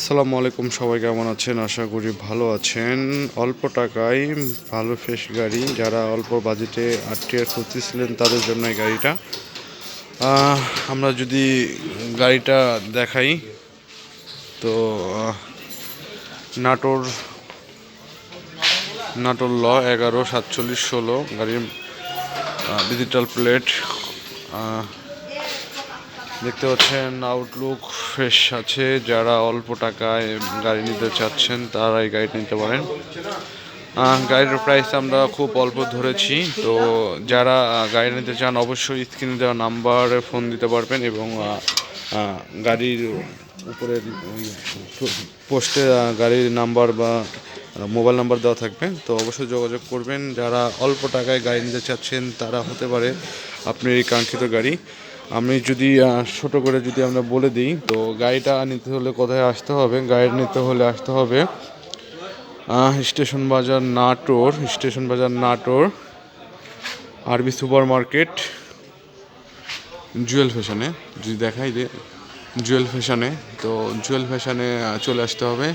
আসসালামু আলাইকুম, সবাই কেমন আছেন? আশা করি ভালো আছেন। অল্প টাকায় ভালো, ফ্রেশ গাড়ি। যারা অল্প বাজেটে আটটিয়ার খুঁজতেছিলেন, তাদের জন্য এই গাড়িটা। আমরা যদি গাড়িটা দেখাই, তো নাটোর নাটোর ল এগারো সাতচল্লিশ ষোলো, গাড়ির ডিজিটাল প্লেট দেখতে পাচ্ছেন আউটলুক ফ্রেশ আছে। যারা অল্প টাকায় গাড়ি নিতে চাচ্ছেন তারা এই নিতে পারেন। গাড়ির প্রাইস আমরা খুব অল্প ধরেছি। তো যারা গাড়ি নিতে চান, অবশ্যই স্ক্রিনে দেওয়া নাম্বারে ফোন দিতে পারবেন এবং গাড়ির উপরে পোস্টে গাড়ির নাম্বার বা মোবাইল নাম্বার দেওয়া থাকবে। তো অবশ্যই যোগাযোগ করবেন। যারা অল্প টাকায় গাড়ি নিতে চাচ্ছেন, তারা হতে পারে আপনার এই কাঙ্ক্ষিত গাড়ি। আমি যদি ছোট করে যদি আমরা বলে দিই, তো গাড়িটা নিতে হলে কোথায় আসতে হবে? গাড়ি নিতে হলে আসতে হবে স্টেশন বাজার নাটোর, স্টেশন বাজার নাটোর, আরবি সুপার মার্কেট জুয়েল ফ্যাশনে। যদি দেখাই যে জুয়েল ফ্যাশনে, তো জুয়েল ফ্যাশনে চলে আসতে হবে।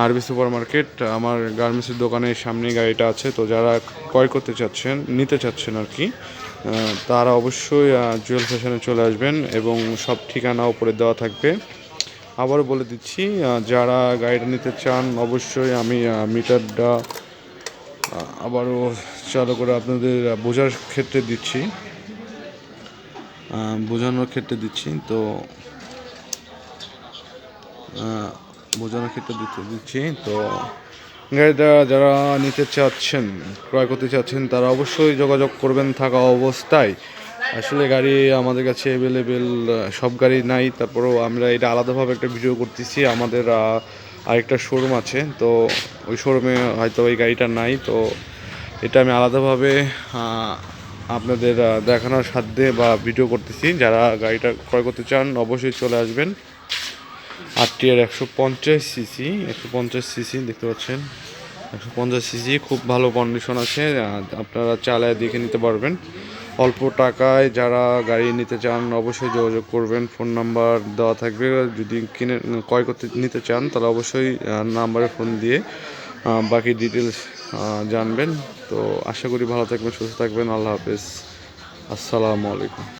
আরবি সুপার মার্কেট আমার গার্মেন্টসের দোকানের সামনেই গাড়িটা আছে, তো যারা ক্রয় করতে চাচ্ছেন, নিতে চাচ্ছেন আর কি তারা অবশ্যই জুয়েল ফ্যাশনে চলে আসবেন এবং সব ঠিকানা উপরে দেওয়া থাকবে। আবারও বলে দিচ্ছি যারা গাড়িটা নিতে চান, অবশ্যই আমি মিটারটা আবারও চালু করে আপনাদের বোঝার ক্ষেত্রে দিচ্ছি। বোঝানোর ক্ষেত্রে দিচ্ছি, তো বোঝানোর ক্ষেত্রে দিতে দিচ্ছি। তো গাড়িটা যারা নিতে চাচ্ছেন, ক্রয় করতে চাচ্ছেন, তারা অবশ্যই যোগাযোগ করবেন থাকা অবস্থায়। আসলে গাড়ি আমাদের কাছে অ্যাভেলেবেল সব গাড়ি নাই, তারপরেও আমরা এটা আলাদাভাবে একটা ভিডিও করতেছি। আমাদের আরেকটা শোরুম আছে, তো ওই শোরুমে হয়তো ওই গাড়িটা নাই, তো এটা আমি আলাদাভাবে আপনাদের দেখানোর সাধ্যে বা ভিডিও করতেছি। যারা গাড়িটা ক্রয় করতে চান, অবশ্যই চলে আসবেন। আটটি আর একশো পঞ্চাশ সিসি, একশো পঞ্চাশ সিসি, দেখতে পাচ্ছেন? একশো পঞ্চাশ সিসি, খুব ভালো কন্ডিশন আছে আপনারা চালায় দেখে নিতে পারবেন। অল্প টাকায় যারা গাড়ি নিতে চান, অবশ্যই যোগাযোগ করবেন। ফোন নাম্বার দেওয়া থাকবে। যদি কিনে, ক্রয় করতে নিতে চান, তাহলে অবশ্যই নাম্বারে ফোন দিয়ে বাকি ডিটেলস জানবেন। তো আশা করি ভালো থাকবেন, সুস্থ থাকবেন। আল্লাহ হাফেজ। আসসালামু আলাইকুম।